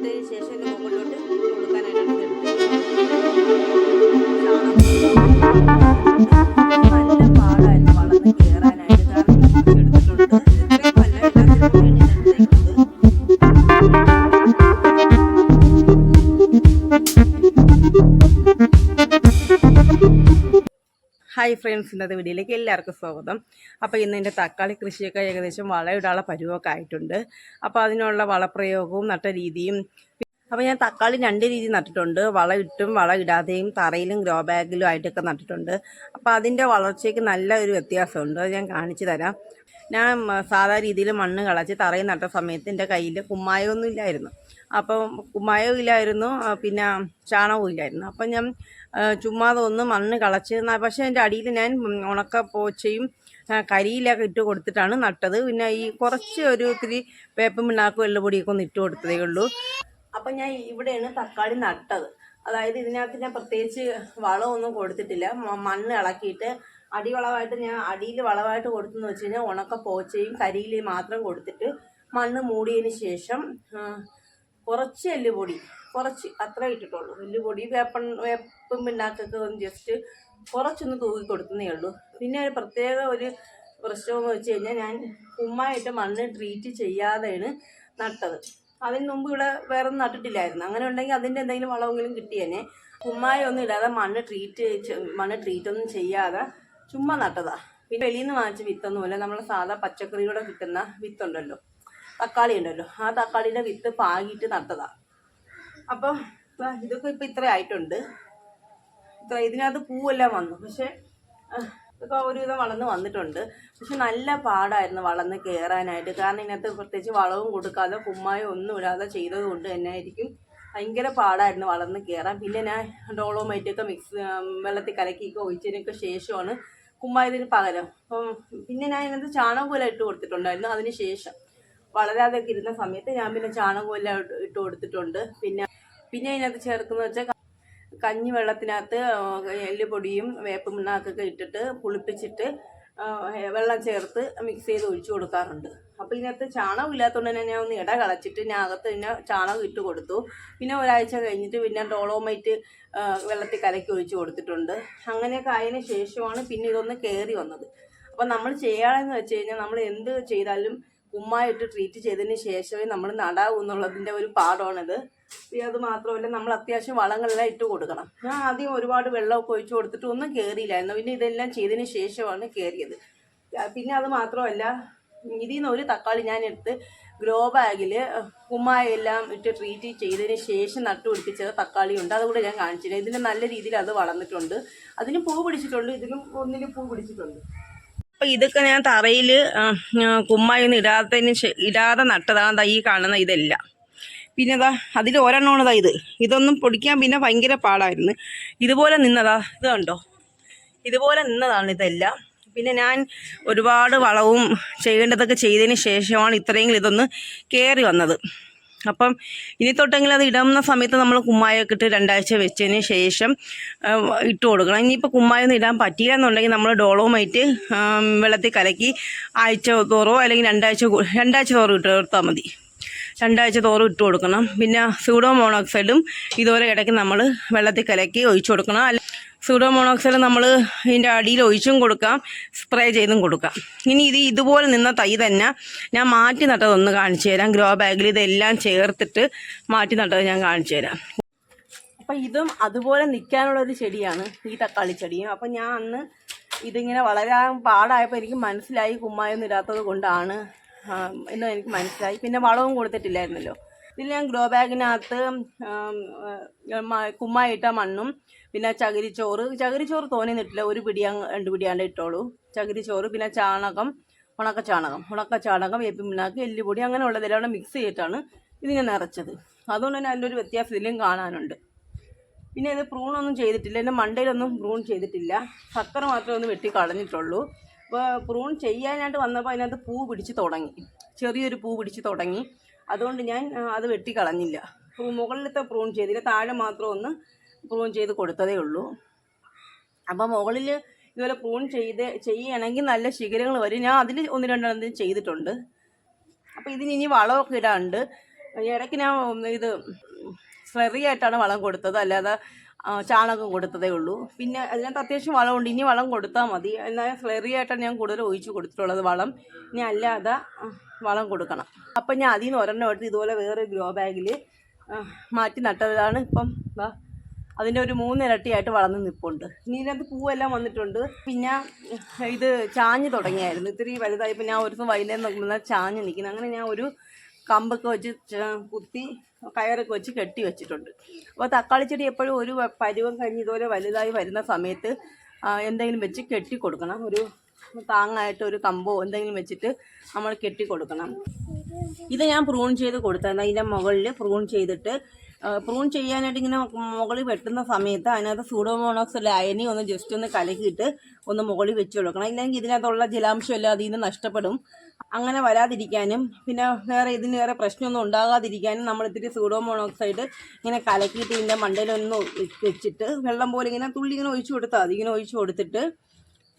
ഇട്ടതിന് ശേഷം ഇതിന് മുകളിലോട്ട് കൊടുക്കാനായിട്ടാണ്. ഹായ് ഇന്നത്തെ വീഡിയോയിലേക്ക് എല്ലാവർക്കും സ്വാഗതം. അപ്പോൾ ഇന്ന് എന്റെ തക്കാളി കൃഷിയൊക്കെ ഏകദേശം വളയിടാനുള്ള പരുവമൊക്കെ ആയിട്ടുണ്ട്. അപ്പോൾ അതിനുള്ള വളപ്രയോഗവും നട്ട രീതിയും അപ്പോൾ ഞാൻ തക്കാളി രണ്ട് രീതി നട്ടിട്ടുണ്ട്. വളമിട്ടും ഇട്ടും വളം ഇടാതെയും തറയിലും ഗ്രോ ബാഗിലും ആയിട്ടൊക്കെ നട്ടിട്ടുണ്ട്. അപ്പോൾ അതിന്റെ വളർച്ചയ്ക്ക് നല്ല ഒരു വ്യത്യാസമുണ്ട്. ഞാൻ കാണിച്ചു തരാം. ഞാൻ സാധാരണ സാധാ രീതിയിൽ മണ്ണ് കളച്ച് തറയിൽ നട്ട സമയത്ത് എന്റെ കയ്യിൽ കുമ്മായമൊന്നും ഇല്ലായിരുന്നു. അപ്പം കുമ്മായവും ഇല്ലായിരുന്നു പിന്നെ ചാണകവും ഇല്ലായിരുന്നു. അപ്പം ഞാൻ ചുമ്മാതെ ഒന്ന് മണ്ണ് കളച്ച് പക്ഷേ എന്റെ അടിയിൽ ഞാൻ ഉണക്ക പോച്ചയും കരിയിലൊക്കെ ഇട്ട് കൊടുത്തിട്ടാണ് നട്ടത്. പിന്നെ ഈ കുറച്ച് ഒരു ഇത്തിരി വേപ്പും പിണ്ണാക്കും എള്ളുപൊടിയൊക്കെ ഒന്ന് ഇട്ട് കൊടുത്തതേ ഉള്ളൂ. അപ്പം ഞാൻ ഇവിടെയാണ് തക്കാളി നട്ടത്. അതായത് ഇതിനകത്ത് ഞാൻ പ്രത്യേകിച്ച് വളമൊന്നും കൊടുത്തിട്ടില്ല. മണ്ണ് ഇളക്കിയിട്ട് അടിവളമായിട്ട് ഞാൻ അടിയിൽ വളമായിട്ട് കൊടുത്തെന്ന് വെച്ച് കഴിഞ്ഞാൽ ഉണക്ക പോച്ചയും കരിയിലയും മാത്രം കൊടുത്തിട്ട് മണ്ണ് മൂടിയതിന് ശേഷം കുറച്ച് എല്ലുപൊടി കുറച്ച് അത്ര ഇട്ടിട്ടുള്ളൂ. വലിയ പൊടി വേപ്പൺ വേപ്പും പിണ്ണാക്കൊക്കെ ജസ്റ്റ് കുറച്ചൊന്ന് തൂക്കി കൊടുക്കുന്നേ ഉള്ളൂ. പിന്നെ ഒരു പ്രത്യേക ഒരു പ്രശ്നമെന്ന് വെച്ച് കഴിഞ്ഞാൽ ഞാൻ ഉമ്മായിട്ട് മണ്ണ് ട്രീറ്റ് ചെയ്യാതെയാണ് നട്ടത്. അതിന് മുമ്പ് ഇവിടെ വേറെ ഒന്നും നട്ടിട്ടില്ലായിരുന്നു. അങ്ങനെ ഉണ്ടെങ്കിൽ അതിന്റെ എന്തെങ്കിലും വളമെങ്കിലും കിട്ടിയേനെ കുമ്മായ ഒന്നും ഇടാതെ മണ്ണ് ട്രീറ്റ് മണ്ണ് ട്രീറ്റ് ഒന്നും ചെയ്യാതെ ചുമ്മാ നട്ടതാ. പിന്നെ വെളിയിൽ നിന്ന് വാങ്ങിച്ച വിത്തൊന്നുമില്ല നമ്മളെ സാധാ പച്ചക്കറിയുടെ കിട്ടുന്ന വിത്തുണ്ടല്ലോ. തക്കാളി ഉണ്ടല്ലോ. ആ തക്കാളിയുടെ വിത്ത് പാകിയിട്ട് നട്ടതാ. അപ്പോൾ ഇതൊക്കെ ഇപ്പം ഇത്ര ആയിട്ടുണ്ട്. ഇത്ര ഇതിനകത്ത് പൂവെല്ലാം വന്നു. പക്ഷേ ഇതൊക്കെ ഒരുവിധം വളർന്ന് വന്നിട്ടുണ്ട്. പക്ഷെ നല്ല പാടായിരുന്നു വളർന്ന് കയറാനായിട്ട് കാരണം ഇതിനകത്ത് പ്രത്യേകിച്ച് വളവും കൊടുക്കാതെ കുമ്മായോ ഒന്നും ഇടാതെ ചെയ്തത് കൊണ്ട് തന്നെ ആയിരിക്കും ഭയങ്കര പാടായിരുന്നു വളർന്ന് കയറാൻ പിന്നെ ഞാൻ ഡോളോമൈറ്റൊക്കെ മിക്സ് വെള്ളത്തിൽ കലക്കിയൊക്കെ ഒഴിച്ചതിനൊക്കെ ശേഷമാണ് കുമ്മായതിന് പകരം. അപ്പം പിന്നെ ഞാൻ ഇതിനകത്ത് പോലെ ഇട്ട് കൊടുത്തിട്ടുണ്ടായിരുന്നു. അതിന് ശേഷം വളരാതെയൊക്കെ ഇരുന്ന സമയത്ത് ഞാൻ പിന്നെ ചാണകമെല്ലാം ഇട്ട് ഇട്ട് കൊടുത്തിട്ടുണ്ട്. പിന്നെ പിന്നെ അതിനകത്ത് ചേർക്കുന്നത് വെച്ചാൽ കഞ്ഞി വെള്ളത്തിനകത്ത് എല്ലുപൊടിയും വേപ്പ് പിണ്ണാക്കൊക്കെ ഇട്ടിട്ട് പുളിപ്പിച്ചിട്ട് വെള്ളം ചേർത്ത് മിക്സ് ചെയ്ത് ഒഴിച്ചു കൊടുക്കാറുണ്ട്. അപ്പോൾ ഇതിനകത്ത് ചാണകം ഇല്ലാത്തതുകൊണ്ട് തന്നെ ഞാൻ ഒന്ന് ഇട കളച്ചിട്ട് ഞാൻ അകത്ത് പിന്നെ ചാണകം ഇട്ട് കൊടുത്തു. പിന്നെ ഒരാഴ്ച കഴിഞ്ഞിട്ട് പിന്നെ ഡോളോമൈറ്റ് വെള്ളത്തിൽ കലക്കി ഒഴിച്ചു കൊടുത്തിട്ടുണ്ട്. അങ്ങനെയൊക്കെ ആയതിനു ശേഷമാണ് പിന്നെ ഇതൊന്ന് കയറി വന്നത്. അപ്പോൾ നമ്മൾ ചെയ്യാമെന്ന് വെച്ച് കഴിഞ്ഞാൽ നമ്മൾ എന്ത് ചെയ്താലും ഉമ്മായിട്ട് ട്രീറ്റ് ചെയ്തതിന് ശേഷമേ നമ്മൾ നടാവൂ എന്നുള്ളതിന്റെ ഒരു പാഠമാണിത്. അത് മാത്രമല്ല നമ്മൾ അത്യാവശ്യം വളങ്ങളെല്ലാം ഇട്ട് കൊടുക്കണം. ഞാൻ ആദ്യം ഒരുപാട് വെള്ളമൊക്കെ ഒഴിച്ചു കൊടുത്തിട്ട് ഒന്നും കയറിയില്ലായിരുന്നു പിന്നെ ഇതെല്ലാം ചെയ്തതിന് ശേഷമാണ് കയറിയത് പിന്നെ അത് മാത്രമല്ല ഇതിൽ നിന്ന് ഒരു തക്കാളി ഞാൻ എടുത്ത് ഗ്രോ ബാഗിൽ കുമ്മായെല്ലാം ഇട്ട് ട്രീറ്റ് ചെയ്തതിന് ശേഷം നട്ടുപിടിപ്പിച്ച തക്കാളി ഉണ്ട്. അതുകൂടെ ഞാൻ കാണിച്ചില്ല ഇതിന് നല്ല രീതിയിൽ അത് വളർന്നിട്ടുണ്ട്. അതിന് പൂ പിടിച്ചിട്ടുണ്ട്. ഇതിനും ഒന്നിന് പൂ പിടിച്ചിട്ടുണ്ട്. അപ്പോൾ ഇതൊക്കെ ഞാൻ തറയിൽ കുമ്മായൊന്നും ഇടാത്തതിന് ഇടാതെ നട്ടതാണ് ദാ ഈ കാണുന്ന ഇതെല്ലാം. പിന്നെ അതാ അതിൽ ഒരെണ്ണമാണതാ ഇത്. ഇതൊന്നും പൊടിക്കാൻ പിന്നെ ഭയങ്കര പാടായിരുന്നു. ഇതുപോലെ നിന്നതാ ഇത് കണ്ടോ? ഇതുപോലെ നിന്നതാണ് ഇതെല്ലാം. പിന്നെ ഞാൻ ഒരുപാട് വളവും ചെയ്യേണ്ടതൊക്കെ ചെയ്തതിന് ശേഷമാണ് ഇത്രയെങ്കിലും ഇതൊന്ന് കയറി വന്നത്. അപ്പം ഇനി തൊട്ടെങ്കിലും അത് ഇടുന്ന സമയത്ത് നമ്മൾ കുമ്മായൊക്കെ ഇട്ട് രണ്ടാഴ്ച വെച്ചതിന് ശേഷം ഇട്ട് കൊടുക്കണം. ഇനിയിപ്പോൾ കുമ്മായൊന്നും ഇടാൻ പറ്റിയില്ല എന്നുണ്ടെങ്കിൽ നമ്മൾ ഡോളോമൈറ്റ് വെള്ളത്തിൽ കലക്കി ആഴ്ച തോറോ അല്ലെങ്കിൽ രണ്ടാഴ്ച രണ്ടാഴ്ച തോറും ഇട്ട് കൊടുത്താൽ മതി. രണ്ടാഴ്ച തോറും ഇട്ട് കൊടുക്കണം. പിന്നെ സൂഡോ മോണോക്സൈഡും ഇതുപോലെ ഇടയ്ക്ക് നമ്മൾ വെള്ളത്തിൽ കലക്കി ഒഴിച്ചു കൊടുക്കണം. അല്ല സൂഡോ മോണോക്സൈഡ് നമ്മൾ ഇതിന്റെ അടിയിൽ ഒഴിച്ചും കൊടുക്കാം സ്പ്രേ ചെയ്തും കൊടുക്കാം. ഇനി ഇത് ഇതുപോലെ നിന്ന തൈ തന്നെ ഞാൻ മാറ്റി നട്ടതൊന്ന് കാണിച്ചു തരാം. ഗ്രോ ബാഗിൽ ഇതെല്ലാം ചേർത്തിട്ട് മാറ്റി നട്ടത് ഞാൻ കാണിച്ചു തരാം. അപ്പം ഇതും അതുപോലെ നിൽക്കാനുള്ള ഒരു ചെടിയാണ് ഈ തക്കാളി ചെടിയും. അപ്പം ഞാൻ അന്ന് ഇതിങ്ങനെ വളരാൻ പാടായപ്പോൾ എനിക്ക് മനസ്സിലായി കുമ്മായൊന്നും ഇടാത്തത് കൊണ്ടാണ്. എന്ന് എനിക്ക് മനസ്സിലായി. പിന്നെ വളവും കൊടുത്തിട്ടില്ലായിരുന്നല്ലോ. ഇതിൽ ഞാൻ ഗ്രോ ബാഗിനകത്ത് കുമ്മായിട്ട മണ്ണും പിന്നെ ചകിരിച്ചോറ് ചകിരിച്ചോറ് തോന്നിന്നിട്ടില്ല ഒരു പിടിയാ രണ്ട് പിടിയാണ്ട് ഇട്ടോളൂ. ചകിരിച്ചോറ് പിന്നെ ചാണകം ഉണക്ക ചാണകം. ഉണക്ക ചാണകം വേപ്പിൻ പിണ്ണാക്ക് എല്ലുപൊടി അങ്ങനെയുള്ളതെല്ലാം മിക്സ് ചെയ്തിട്ടാണ് ഇതിനെ നിറച്ചത്. അതുകൊണ്ട് തന്നെ അതിന്റെ ഒരു വ്യത്യാസം ഇതിലും കാണാനുണ്ട്. പിന്നെ ഇത് പ്രൂണൊന്നും ചെയ്തിട്ടില്ല. എന്റെ മണ്ടയിലൊന്നും പ്രൂൺ ചെയ്തിട്ടില്ല. സക്കർ മാത്രമേ ഒന്ന് വെട്ടി കളഞ്ഞിട്ടുള്ളൂ. അപ്പോൾ പ്രൂൺ ചെയ്യാനായിട്ട് വന്നപ്പോൾ അതിനകത്ത് പൂ പിടിച്ച് തുടങ്ങി. ചെറിയൊരു പൂ പിടിച്ച് തുടങ്ങി. അതുകൊണ്ട് ഞാൻ അത് വെട്ടി കളഞ്ഞില്ല. മുകളിലത്തെ പ്രൂൺ ചെയ്തില്ല. താഴെ മാത്രം ഒന്ന് പ്രൂൺ ചെയ്ത് കൊടുത്തതേ ഉള്ളൂ. അപ്പം മുകളിൽ ഇതുപോലെ പ്രൂൺ ചെയ്ത് ചെയ്യുകയാണെങ്കിൽ നല്ല ശിഖരങ്ങൾ വരും. ഞാൻ അതിൽ ഒന്ന് രണ്ടെണ്ണം ചെയ്തിട്ടുണ്ട്. അപ്പോൾ ഇതിന് ഇനി വളമൊക്കെ ഇടാണ്ട് ഇടയ്ക്ക് ഞാൻ ഇത് സ്ലറി ആയിട്ടാണ് വളം കൊടുത്തത്. അല്ലാതെ ചാണകം കൊടുത്തതേ ഉള്ളൂ. പിന്നെ അതിനകത്ത് അത്യാവശ്യം വളമുണ്ട്. ഇനി വളം കൊടുത്താൽ മതി. എന്നാൽ സ്ലറി ആയിട്ടാണ് ഞാൻ കൂടുതൽ ഒഴിച്ച് കൊടുത്തിട്ടുള്ളത് വളം. ഇനി അല്ലാതെ വളം കൊടുക്കണം. അപ്പം ഞാൻ അതിൽ നിന്ന് ഒരെണ്ണം എടുത്ത് ഇതുപോലെ വേറെ ഗ്രോ ബാഗിൽ മാറ്റി നട്ടതാണ്. ഇപ്പം അതിന്റെ ഒരു മൂന്നിരട്ടിയായിട്ട് വളർന്ന് നിൽപ്പുണ്ട് ഇനി ഇതിനകത്ത് പൂവെല്ലാം വന്നിട്ടുണ്ട്. പിന്നെ ഇത് ചാഞ്ഞ് തുടങ്ങിയായിരുന്നു. ഇത്തിരി വലുതായപ്പോൾ ഞാൻ ഒരു ദിവസം വൈകുന്നേരം നോക്കുമ്പോൾ ചാഞ്ഞ് നിൽക്കുന്നത് അങ്ങനെ ഞാൻ ഒരു കമ്പൊക്കെ വെച്ച് കുത്തി കയറൊക്കെ വെച്ച് കെട്ടി വെച്ചിട്ടുണ്ട്. അപ്പോൾ തക്കാളി ചെടി എപ്പോഴും ഒരു പരുവം കഴിഞ്ഞ് ഇതുപോലെ വലുതായി വരുന്ന സമയത്ത് എന്തെങ്കിലും വെച്ച് കെട്ടി കൊടുക്കണം. ഒരു താങ്ങായിട്ട് ഒരു കമ്പോ എന്തെങ്കിലും വെച്ചിട്ട് നമ്മൾ കെട്ടി കൊടുക്കണം. ഇത് ഞാൻ പ്രൂൺ ചെയ്ത് കൊടുത്തായിരുന്നു അതിന്റെ മുകളിൽ പ്രൂൺ ചെയ്തിട്ട് പ്രൂൺ ചെയ്യാനായിട്ട് ഇങ്ങനെ മുകളിൽ വെട്ടുന്ന സമയത്ത് അതിനകത്ത് സൂഡോമോണോക്സ് ലായനി ഒന്ന് ജസ്റ്റ് ഒന്ന് കലക്കിയിട്ട് ഒന്ന് മുകളിൽ വെച്ച് കൊടുക്കണം. ഇല്ലെങ്കിൽ ഇതിനകത്തുള്ള ജലാംശം എല്ലാം അതിൽ നിന്ന് നഷ്ടപ്പെടും. അങ്ങനെ വരാതിരിക്കാനും പിന്നെ വേറെ ഇതിന് വേറെ പ്രശ്നമൊന്നും ഉണ്ടാകാതിരിക്കാനും നമ്മൾ ഇത്തിരി സൂഡോമോണോക്സൈഡ് ഇങ്ങനെ കലക്കിയിട്ട് ഇതിന്റെ മണ്ടയിലൊന്ന് വെച്ചിട്ട് വെള്ളം പോലെ ഇങ്ങനെ തുള്ളി ഇങ്ങനെ ഒഴിച്ചു കൊടുത്താൽ മതി. ഇങ്ങനെ ഒഴിച്ചു കൊടുത്തിട്ട്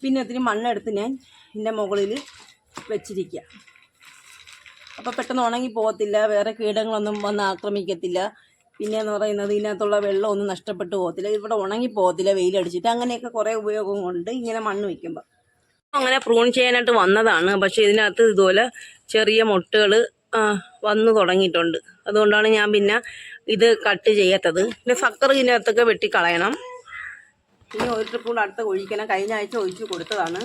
പിന്നെ ഒത്തിരി മണ്ണെടുത്ത് ഞാൻ ഇതിന്റെ മുകളിൽ വെച്ചിരിക്കുക അപ്പോൾ പെട്ടെന്ന് ഉണങ്ങി പോകത്തില്ല വേറെ കീടങ്ങളൊന്നും വന്ന് ആക്രമിക്കത്തില്ല. പിന്നെ എന്ന് പറയുന്നത് ഇതിനകത്തുള്ള വെള്ളമൊന്നും നഷ്ടപ്പെട്ടു പോകത്തില്ല. ഇവിടെ ഉണങ്ങി പോകത്തില്ല വെയിലടിച്ചിട്ട്. അങ്ങനെയൊക്കെ കുറേ ഉപയോഗം കൊണ്ട് ഇങ്ങനെ മണ്ണ് വയ്ക്കുമ്പോൾ അങ്ങനെ പ്രൂൺ ചെയ്യാനായിട്ട് വന്നതാണ്. പക്ഷേ ഇതിനകത്ത് ഇതുപോലെ ചെറിയ മുട്ടകൾ വന്നു തുടങ്ങിയിട്ടുണ്ട്. അതുകൊണ്ടാണ് ഞാൻ പിന്നെ ഇത് കട്ട് ചെയ്യാത്തത്. പിന്നെ സക്കർ ഇതിനകത്തൊക്കെ വെട്ടിക്കളയണം. ഇനി ഒരു ട്രിപ്പ് കൂടെ അടുത്ത് ഒഴിക്കണം. കഴിഞ്ഞ ആഴ്ച ഒഴിച്ചു കൊടുത്തതാണ്.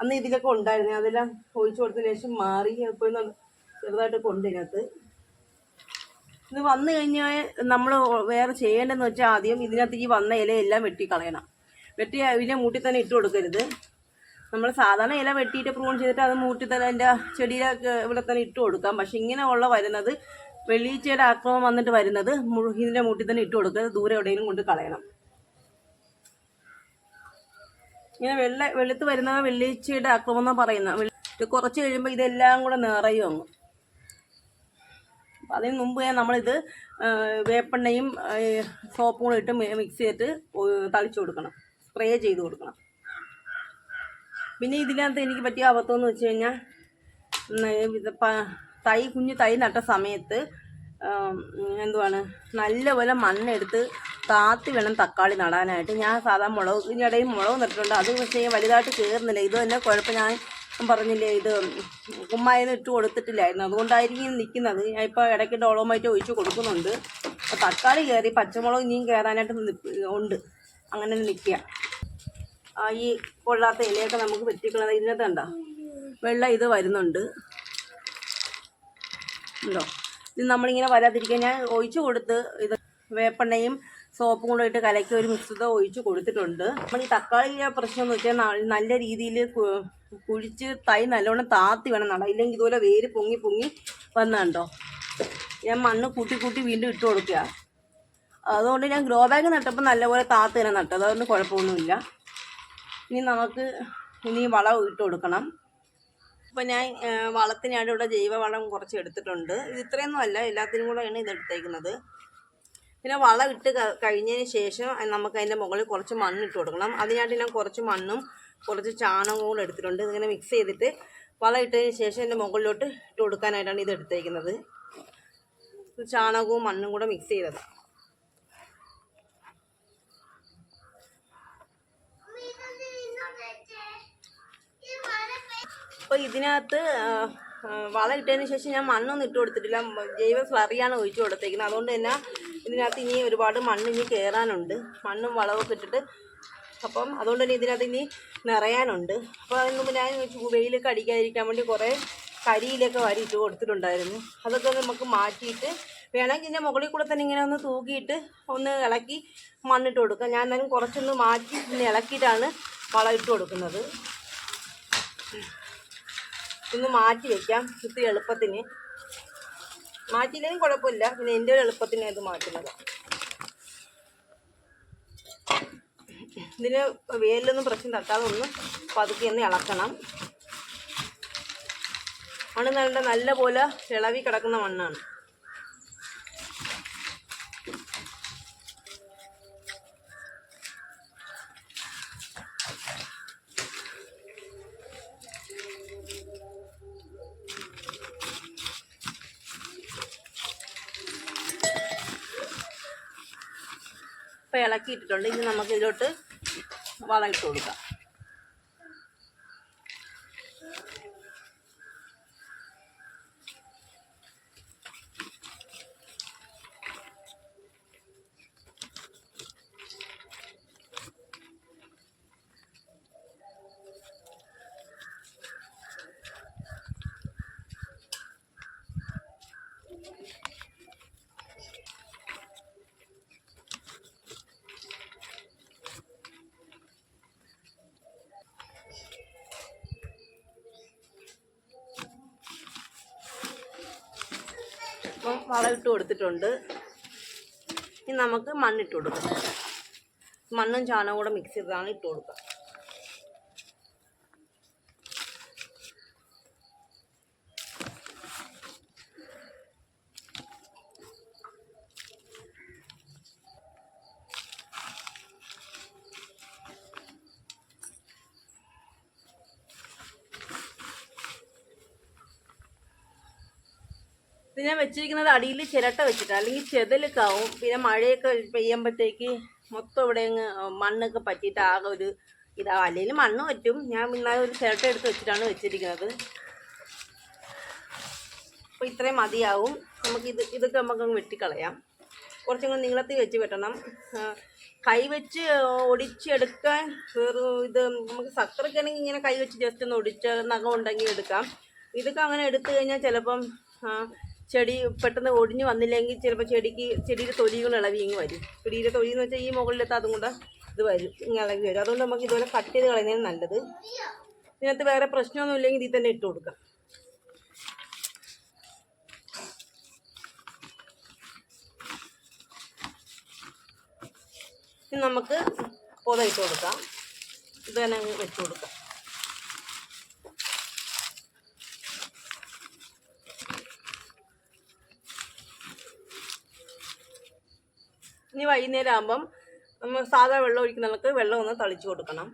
അന്ന് ഇതിലൊക്കെ ഉണ്ടായിരുന്നു. അതെല്ലാം ഒഴിച്ചു കൊടുത്തതിന് ശേഷം മാറി ചെറുതായിട്ട് കൊണ്ട് ഇതിനകത്ത് ഇത് വന്നു കഴിഞ്ഞാൽ നമ്മൾ വേറെ ചെയ്യേണ്ടതെന്ന് വെച്ചാൽ ആദ്യം ഇതിനകത്ത് ഈ വന്ന ഇലയെല്ലാം വെട്ടിക്കളയണം. വെട്ടി ഇതിനെ മൂട്ടി തന്നെ ഇട്ട് കൊടുക്കരുത്. നമ്മൾ സാധാരണ ഇല വെട്ടിയിട്ട് പ്രൂൺ ചെയ്തിട്ട് അത് മൂട്ടി തന്നെ അതിന്റെ ചെടിയിലൊക്കെ ഇവിടെ തന്നെ ഇട്ട് കൊടുക്കാം. പക്ഷെ ഇങ്ങനെ ഉള്ള വരുന്നത് വെള്ളീച്ചയുടെ ആക്രമണം വന്നിട്ട് വരുന്നത് ഇതിന്റെ മൂട്ടി തന്നെ ഇട്ട് കൊടുക്കരുത്. ദൂരെ എവിടെയെങ്കിലും കൊണ്ട് കളയണം. ഇങ്ങനെ വെള്ള വെളുത്ത് വരുന്ന വെള്ളീച്ചയുടെ ആക്രമണം എന്നാണ് പറയുന്നത്. കുറച്ച് കഴിയുമ്പോൾ ഇതെല്ലാം കൂടെ നിറയും അങ്ങ്. അപ്പം അതിന് മുമ്പ് നമ്മളിത് വേപ്പെണ്ണയും സോപ്പും കൂടെ ഇട്ട് മിക്സ് ചെയ്തിട്ട് തളിച്ചു കൊടുക്കണം. സ്പ്രേ ചെയ്ത് കൊടുക്കണം. പിന്നെ ഇതിനകത്ത് എനിക്ക് പറ്റിയ അബദ്ധമെന്ന് വെച്ച് കഴിഞ്ഞാൽ തൈ കുഞ്ഞ് തൈ നട്ട സമയത്ത് എന്തുവാണ് നല്ലപോലെ മണ്ണെടുത്ത് താത്തി വേണം തക്കാളി നടാനായിട്ട്. ഞാൻ സാധാ മുളക് ഇതിനിടയിൽ മുളക് നട്ടിട്ടുണ്ട്. അത് പക്ഷേ വലുതായിട്ട് കയറുന്നില്ല ഇത് തന്നെ കുഴപ്പം ഞാൻ പറഞ്ഞില്ലേ ഇത് കുമ്മായൊന്നും ഇട്ട് കൊടുത്തിട്ടില്ലായിരുന്നു. അതുകൊണ്ടായിരിക്കും നിൽക്കുന്നത് ഞാൻ ഇപ്പോൾ ഇടയ്ക്ക് ഡോളോമായിട്ട് ഒഴിച്ച് കൊടുക്കുന്നുണ്ട്. അപ്പോൾ തക്കാളി കയറി പച്ചമുളക് ഇനിയും കയറാനായിട്ട് ഉണ്ട്. അങ്ങനെ നിൽക്കുക ഈ കൊള്ളാത്ത ഇലയൊക്കെ നമുക്ക് പറ്റിക്കുന്നത് ഇതിനകത്ത് കണ്ടോ? വെള്ളം ഇത് വരുന്നുണ്ട്. ഉണ്ടോ? ഇത് നമ്മളിങ്ങനെ വരാതിരിക്കാൻ ഞാൻ ഒഴിച്ചു കൊടുത്ത് ഇത് വേപ്പെണ്ണയും സോപ്പും കൂടെ ഇട്ട് കലക്കി ഒരു മിശ്രിതം ഒഴിച്ച് കൊടുത്തിട്ടുണ്ട്. നമ്മൾ ഈ തക്കാളി പ്രശ്നം എന്ന് വെച്ചാൽ നല്ല രീതിയിൽ കുഴിച്ച് തൈ നല്ലോണം താത്തി വേണം നട ഇല്ലെങ്കിൽ ഇതുപോലെ വേര് പൊങ്ങി പൊങ്ങി വന്നുണ്ടോ ഞാൻ മണ്ണ് കൂട്ടി കൂട്ടി വീണ്ടും ഇട്ട് കൊടുക്കുക. അതുകൊണ്ട് ഞാൻ ഗ്രോ ബാഗ് നട്ടപ്പോൾ നല്ലപോലെ താത്ത് തന്നെ നട്ടത് അതുകൊണ്ട് കുഴപ്പമൊന്നുമില്ല. ഇനി നമുക്ക് ഇനി വളം ഇട്ട് കൊടുക്കണം. ഇപ്പം ഞാൻ വളത്തിനായിട്ട് ഇവിടെ ജൈവവളം കുറച്ച് എടുത്തിട്ടുണ്ട്. ഇത് ഇത്രയൊന്നും അല്ല. എല്ലാത്തിനും കൂടെയാണ് ഇത് എടുത്തേക്കുന്നത്. പിന്നെ വളം ഇട്ട് കഴിഞ്ഞതിന് ശേഷം നമുക്ക് അതിന്റെ മുകളിൽ കുറച്ച് മണ്ണ് ഇട്ട് കൊടുക്കണം. അതിനായിട്ട് ഞാൻ കുറച്ച് മണ്ണും കുറച്ച് ചാണകവും കൂടെ എടുത്തിട്ടുണ്ട്. ഇങ്ങനെ മിക്സ് ചെയ്തിട്ട് വളം ഇട്ടതിന് ശേഷം അതിന്റെ മുകളിലോട്ട് ഇട്ട് കൊടുക്കാനായിട്ടാണ് ഇത് എടുത്തേക്കുന്നത്. ചാണകവും മണ്ണും കൂടെ മിക്സ് ചെയ്തത്. അപ്പോൾ ഇതിനകത്ത് വളം ഇട്ടതിന് ശേഷം ഞാൻ മണ്ണൊന്നും ഇട്ട് കൊടുത്തിട്ടില്ല. ജൈവ സ്ലറിയാണ് ഒഴിച്ചു കൊടുത്തേക്കുന്നത്. അതുകൊണ്ട് തന്നെ ഇതിനകത്ത് ഇനി ഒരുപാട് മണ്ണ് ഇനി കയറാനുണ്ട് മണ്ണും വളമൊക്കെ ഇട്ടിട്ട് അപ്പം അതുകൊണ്ട് തന്നെ ഇതിനകത്ത് ഇനി നിറയാനുണ്ട്. അപ്പോൾ അതിന് മുമ്പ് ഞാൻ വെയിലൊക്കെ അടിക്കാതിരിക്കാൻ വേണ്ടി കുറേ കരിയിലൊക്കെ വാരി ഇട്ട് കൊടുത്തിട്ടുണ്ടായിരുന്നു. അതൊക്കെ നമുക്ക് മാറ്റിയിട്ട് വേണമെങ്കിൽ ഇതിന്റെ മുകളിൽ കൂടെ തന്നെ ഇങ്ങനെ ഒന്ന് തൂക്കിയിട്ട് ഒന്ന് ഇളക്കി മണ്ണിട്ട് കൊടുക്കാം. ഞാൻ എന്തായാലും കുറച്ചൊന്ന് മാറ്റി ഒന്ന് ഇളക്കിയിട്ടാണ് വളം ഇട്ട് കൊടുക്കുന്നത്. ഒന്ന് മാറ്റി വയ്ക്കാം ഇത്തിരി എളുപ്പത്തിന്. മാറ്റിയില്ലെങ്കിലും കുഴപ്പമില്ല. പിന്നെ എന്റെ ഒരു എളുപ്പത്തിന് അത് മാറ്റുന്നത്. ഇതിന് വേലിലൊന്നും പ്രശ്നം തട്ടാതെ ഒന്ന് പതുക്കി ഒന്ന് ഇളക്കണം. മണ്ണ് നല്ല നല്ല പോലെ ഇളവി കിടക്കുന്ന മണ്ണാണ്. ഇളക്കിയിട്ടിട്ടുണ്ട്. ഇനി നമുക്ക് ഇതിലോട്ട് വളം ഇട്ട് കൊടുക്കാം. ഇപ്പം വളം ഇട്ട് കൊടുത്തിട്ടുണ്ട്. ഇനി നമുക്ക് മണ്ണിട്ട് കൊടുക്കാം. മണ്ണും ചാണകം കൂടെ മിക്സ് ചെയ്താണ് ഇട്ട് കൊടുക്കുക. ഞാൻ വെച്ചിരിക്കുന്നത് അടിയിൽ ചിരട്ട വെച്ചിട്ട്. അല്ലെങ്കിൽ ചെതലൊക്കാവും. പിന്നെ മഴയൊക്കെ പെയ്യുമ്പോഴത്തേക്ക് മൊത്തം ഇവിടെ അങ്ങ് മണ്ണൊക്കെ പറ്റിയിട്ട് ആകെ ഒരു ഇതാവും അല്ലെങ്കിൽ മണ്ണ് പറ്റും. ഞാൻ പിന്നെ ഒരു ചിരട്ട എടുത്ത് വെച്ചിട്ടാണ് വെച്ചിരിക്കുന്നത്. അപ്പോൾ ഇത്രയും മതിയാവും. നമുക്ക് ഇത് ഇതൊക്കെ നമുക്ക് വെട്ടിക്കളയാം. കുറച്ചും കൂടി നീളത്തിൽ വെച്ച് വെട്ടണം. കൈ വെച്ച് ഒടിച്ചെടുക്കാൻ ഇത് നമുക്ക് സക്കറയ്ക്കാണെങ്കിൽ ഇങ്ങനെ കൈ വെച്ച് ജസ്റ്റ് ഒന്ന് ഒടിച്ച് നഖം ഉണ്ടെങ്കിൽ എടുക്കാം. ഇതൊക്കെ അങ്ങനെ എടുത്തു കഴിഞ്ഞാൽ ചിലപ്പം ചെടി പെട്ടെന്ന് ഒടിഞ്ഞ് വന്നില്ലെങ്കിൽ ചിലപ്പോൾ ചെടിക്ക് ചെടിയുടെ തൊലികൾ ഇളവി ഇങ്ങ് വരും. ചെടിയുടെ തൊലി എന്ന് വെച്ചാൽ ഈ മുകളിലത്തെ അതും കൂടെ ഇത് വരും ഇങ്ങനെ ഇളകി വരും. അതുകൊണ്ട് നമുക്ക് ഇതുപോലെ കട്ട് ചെയ്ത് കളയുന്നതാണ് നല്ലത്. ഇതിനകത്ത് വേറെ പ്രശ്നമൊന്നും ഇല്ലെങ്കിൽ ഇതിൽ തന്നെ ഇട്ട് കൊടുക്കാം. നമുക്ക് പൊത ഇട്ട് കൊടുക്കാം. ഇത് തന്നെ വെച്ച് കൊടുക്കാം. ഇനി വൈകുന്നേരം ആകുമ്പം നമ്മൾ സാധാ വെള്ളം ഒഴിക്കുന്നവർക്ക് വെള്ളം ഒന്ന് തളിച്ചു കൊടുക്കണം.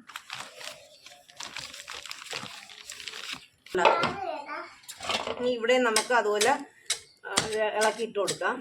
ഇനി ഇവിടെ നമുക്ക് അതുപോലെ ഇളക്കിയിട്ട് ഇളക്കി കൊടുക്കാം.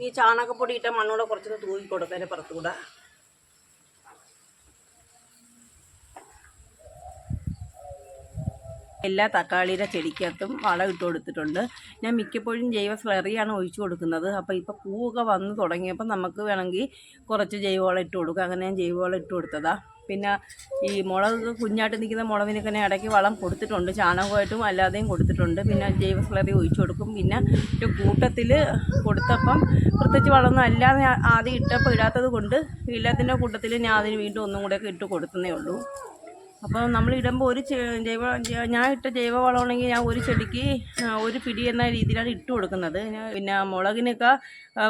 ഈ ചാണകപ്പൊടി ഇട്ട മണ്ണൂടെ കുറച്ചൊന്ന് തൂക്കി കൊടുക്കാൻ പുറത്തുകൂടെ. എല്ലാ തക്കാളിയുടെ ചെടിക്കകത്തും വളം ഇട്ട് കൊടുത്തിട്ടുണ്ട്. ഞാൻ മിക്കപ്പോഴും ജൈവ സ്ലറിയാണ് ഒഴിച്ചു കൊടുക്കുന്നത്. അപ്പോൾ ഇപ്പോൾ പൂവൊക്കെ വന്ന് തുടങ്ങിയപ്പോൾ നമുക്ക് വേണമെങ്കിൽ കുറച്ച് ജൈവവളം ഇട്ട് കൊടുക്കുക അങ്ങനെ ഞാൻ ജൈവവളം ഇട്ട് കൊടുത്തതാണ് പിന്നെ ഈ മുളക് കുഞ്ഞായിട്ട് നിൽക്കുന്ന മുളകിനൊക്കെ ഞാൻ ഇടയ്ക്ക് വളം കൊടുത്തിട്ടുണ്ട്. ചാണകമായിട്ടും അല്ലാതെയും കൊടുത്തിട്ടുണ്ട്. പിന്നെ ജൈവ സ്ലറി ഒഴിച്ചു കൊടുക്കും. പിന്നെ ഒരു കൂട്ടത്തിൽ കൊടുത്തപ്പം പ്രത്യേകിച്ച് വളമൊന്നും അല്ലാതെ ആദ്യം ഇട്ടപ്പോൾ ഇടാത്തത് കൊണ്ട് എല്ലാത്തിന്റെ കൂട്ടത്തിൽ ഞാൻ അതിന് വീണ്ടും ഒന്നും കൂടെയൊക്കെ ഇട്ട് കൊടുക്കുന്നേ ഉള്ളൂ. അപ്പോൾ നമ്മൾ ഇടുമ്പോൾ ഒരു ജൈവ ഞാൻ ഇട്ട ജൈവവളമാണെങ്കിൽ ഞാൻ ഒരു ചെടിക്ക് ഒരു പിടി എന്ന രീതിയിലാണ് ഇട്ട് കൊടുക്കുന്നത്. പിന്നെ മുളകിനൊക്കെ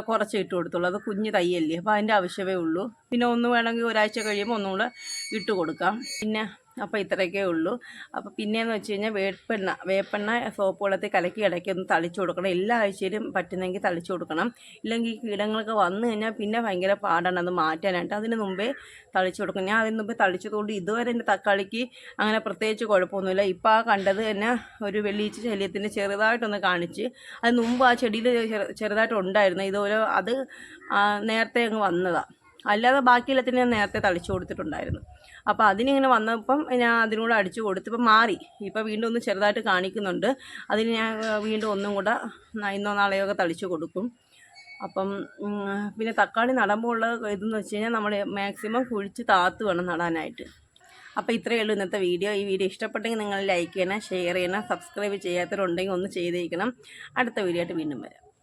കുറച്ച് ഇട്ട് കൊടുത്തുള്ളൂ. അത് കുഞ്ഞ് തയ്യല്ലേ അപ്പോൾ അതിന്റെ ആവശ്യമേ ഉള്ളൂ. പിന്നെ ഒന്ന് വേണമെങ്കിൽ ഒരാഴ്ച കഴിയുമ്പോൾ ഒന്നുകൂടെ ഇട്ട് കൊടുക്കാം. പിന്നെ അപ്പോൾ ഇത്രയൊക്കെ ഉള്ളൂ. അപ്പോൾ പിന്നെയെന്ന് വെച്ച് കഴിഞ്ഞാൽ വേപ്പെണ്ണ വേപ്പെണ്ണ സോപ്പ് വെള്ളത്തിൽ കലക്കി ഇടയ്ക്ക് ഒന്ന് തളിച്ചു കൊടുക്കണം. എല്ലാ ആഴ്ചയിലും പറ്റുന്നെങ്കിൽ തളിച്ചു കൊടുക്കണം. ഇല്ലെങ്കിൽ കീടങ്ങളൊക്കെ വന്നു കഴിഞ്ഞാൽ പിന്നെ ഭയങ്കര പാടാണ് അത് മാറ്റാനായിട്ട്. അതിന് മുമ്പേ തളിച്ചു കൊടുക്കണം. ഞാൻ അതിന് മുമ്പേ തളിച്ചതുകൊണ്ട് ഇതുവരെ എന്റെ തക്കാളിക്ക് അങ്ങനെ പ്രത്യേകിച്ച് കുഴപ്പമൊന്നുമില്ല. ഇപ്പോൾ ആ കണ്ടത് തന്നെ ഒരു വെള്ളീച്ച ശല്യത്തിന് ചെറുതായിട്ടൊന്ന് കാണിച്ച് അത് മുമ്പ് ആ ചെടിയിൽ ചെറുതായിട്ട് ഉണ്ടായിരുന്നു. ഇതുപോലെ അത് നേരത്തെ അങ്ങ് വന്നതാണ് അല്ലാതെ ബാക്കിയെല്ലാത്തിന് ഞാൻ നേരത്തെ തളിച്ചു കൊടുത്തിട്ടുണ്ടായിരുന്നു. അപ്പോൾ അതിനിങ്ങനെ വന്നപ്പം ഞാൻ അതിനൂടെ അടിച്ചു കൊടുത്തപ്പോൾ മാറി. ഇപ്പോൾ വീണ്ടും ഒന്ന് ചെറുതായിട്ട് കാണിക്കുന്നുണ്ട്. അതിന് ഞാൻ വീണ്ടും ഒന്നും കൂടെ ഇന്നോ നാളെയോ ഒക്കെ തളിച്ചു കൊടുക്കും. അപ്പം പിന്നെ തക്കാളി നടുമ്പോൾ ഉള്ള ഇതെന്ന് വെച്ച് കഴിഞ്ഞാൽ നമ്മൾ മാക്സിമം കുഴിച്ച് താത്ത് വേണം നടാനായിട്ട്. അപ്പോൾ ഇത്രയേ ഉള്ളൂ ഇന്നത്തെ വീഡിയോ. ഈ വീഡിയോ ഇഷ്ടപ്പെട്ടെങ്കിൽ നിങ്ങൾ ലൈക്ക് ചെയ്യണം ഷെയർ ചെയ്യണം സബ്സ്ക്രൈബ് ചെയ്യാത്തവരുണ്ടെങ്കിൽ ഒന്ന് ചെയ്തേക്കണം. അടുത്ത വീഡിയോ ആയിട്ട് വീണ്ടും വരാം.